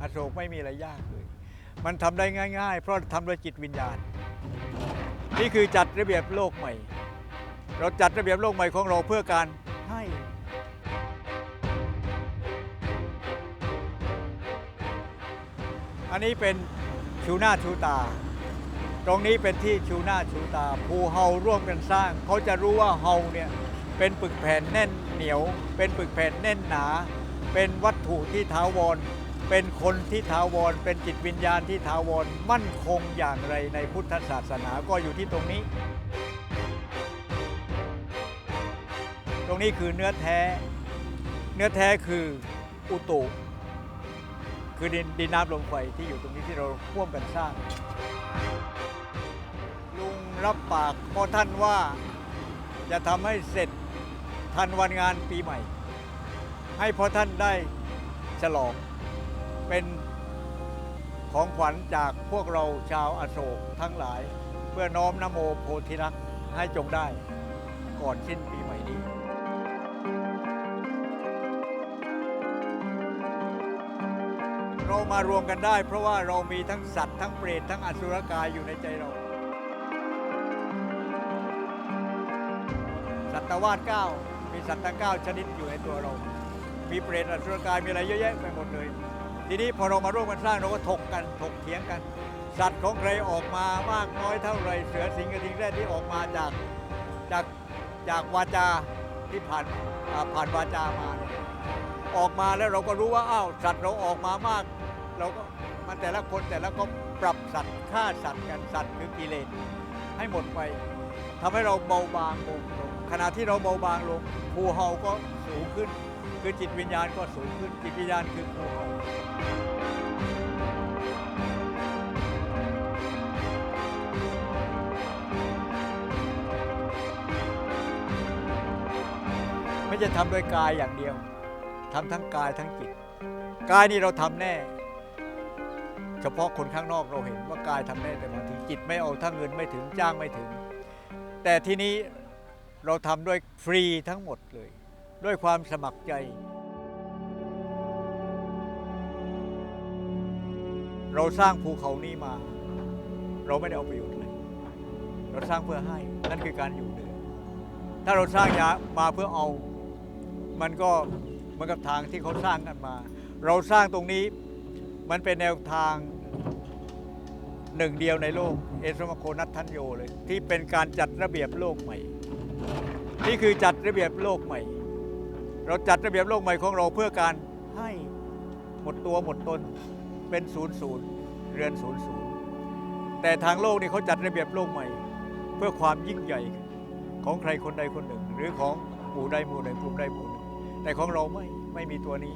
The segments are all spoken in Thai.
อโศกไม่มีอะไรยากเลย มันทำได้ง่าย ๆ เพราะทำด้วยจิตวิญญาณ นี่คือจัดระเบียบโลกใหม่ เราจัดระเบียบโลกใหม่ของเราเพื่อการให้อันนี้เป็นชูหน้าชูตา ตรงนี้เป็นที่ชูหน้าชูตา ภูเฮาร่วมกันสร้าง เขาจะรู้ว่าเฮาเนี่ยเป็นปึกแผ่นแน่นเหนียว เป็นปึกแผ่นแน่นหนา เป็นวัตถุที่ถาวร เป็นคนที่ถาวร เป็นจิตวิญญาณที่ถาวร มั่นคงอย่างไรในพุทธศาสนาก็อยู่ที่ตรงนี้ ตรงนี้คือเนื้อแท้ เนื้อแท้คืออุตุคือดินดินน้ำลมไฟที่อยู่ตรงนี้ที่เราร่วมกันสร้าง ลุงรับปากพ่อท่านว่าจะทำให้เสร็จทันวันงานปีใหม่ ให้พ่อท่านได้ฉลอง เป็นของขวัญจากพวกเราชาวอโศกทั้งหลาย เพื่อน้อมนโมโพธิรักษ์ให้จงได้ก่อนสิ้นปีใหม่นี้เรามารวมกันได้ เพราะว่าเรามีทั้งสัตว์ทั้งเปรตทั้งอสุรกายอยู่ในใจเรา สัตวาสเก้ามีสัตว์ทั้งเก้าชนิดอยู่ในตัวเรา มีเปรตอสุรกายมีอะไรเยอะแยะไปหมดเลย ทีนี้พอเรามาร่วมกันสร้างเราก็ถกกันถกเถียงกัน สัตว์ของใครออกมามากน้อยเท่าไรเสือสิงห์กระทิงแรดที่ออกมาจากจากจากวาจาที่ผ่านผ่านวาจามา ออกมาแล้วเราก็รู้ว่าอ้าวสัตว์เราออกมามาก เราก็มันแต่ละคนแต่ละก็ปรับสัตว์ฆ่าสัตว์กันสัตว์คือกิเลสให้หมดไปทำให้เราเบาบางลงลงขณะที่เราเบาบางลง ภูเฮาก็สูงขึ้น คือจิตวิญญาณก็สูงขึ้น จิตวิญญาณคือภูเฮาไม่ใช่ทำโดยกายอย่างเดียวทำทั้งกายทั้งจิต กายนี่เราทำแน่ เฉพาะคนข้างนอกเราเห็นว่ากายทำแน่แต่บางทีจิตไม่เอาถ้าเงินไม่ถึงจ้างไม่ถึง แต่ที่นี้ เราทำด้วยฟรีทั้งหมดเลย ด้วยความสมัครใจ เราสร้างภูเขานี้มา เราไม่ได้เอาประโยชน์เลย เราสร้างเพื่อให้นั่นคือการอยู่เหนือถ้าเราสร้างยามาเพื่อเอา มันก็เหมือนกับทางที่เขาสร้างกันมา เราสร้างตรงนี้มันเป็นแนวทางหนึ่งเดียวในโลก เอสมโคนัททันโยเลย ที่เป็นการจัดระเบียบโลกใหม่ นี่คือจัดระเบียบโลกใหม่ เราจัดระเบียบโลกใหม่ของเราเพื่อการให้หมดตัวหมดตนเป็นศูนย์ศูนย์เรือนศูนย์ศูนย์แต่ทางโลกนี่เขาจัดระเบียบโลกใหม่ เพื่อความยิ่งใหญ่ของใครคนใดคนหนึ่ง หรือของหมู่ใดหมู่หนึ่งกลุ่มใดหมู่หนึ่งแต่ของเราไม่ไม่มีตัวนี้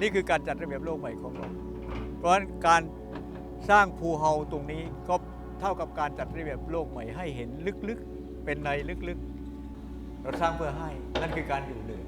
นี่คือการจัดระเบียบโลกใหม่ของเรา เพราะฉะนั้นการสร้างภูเฮาตรงนี้ก็เท่ากับการจัดระเบียบโลกใหม่ให้เห็นลึกๆ เป็นในลึกๆ เราสร้างเพื่อให้นั่นคือการอยู่เหนือ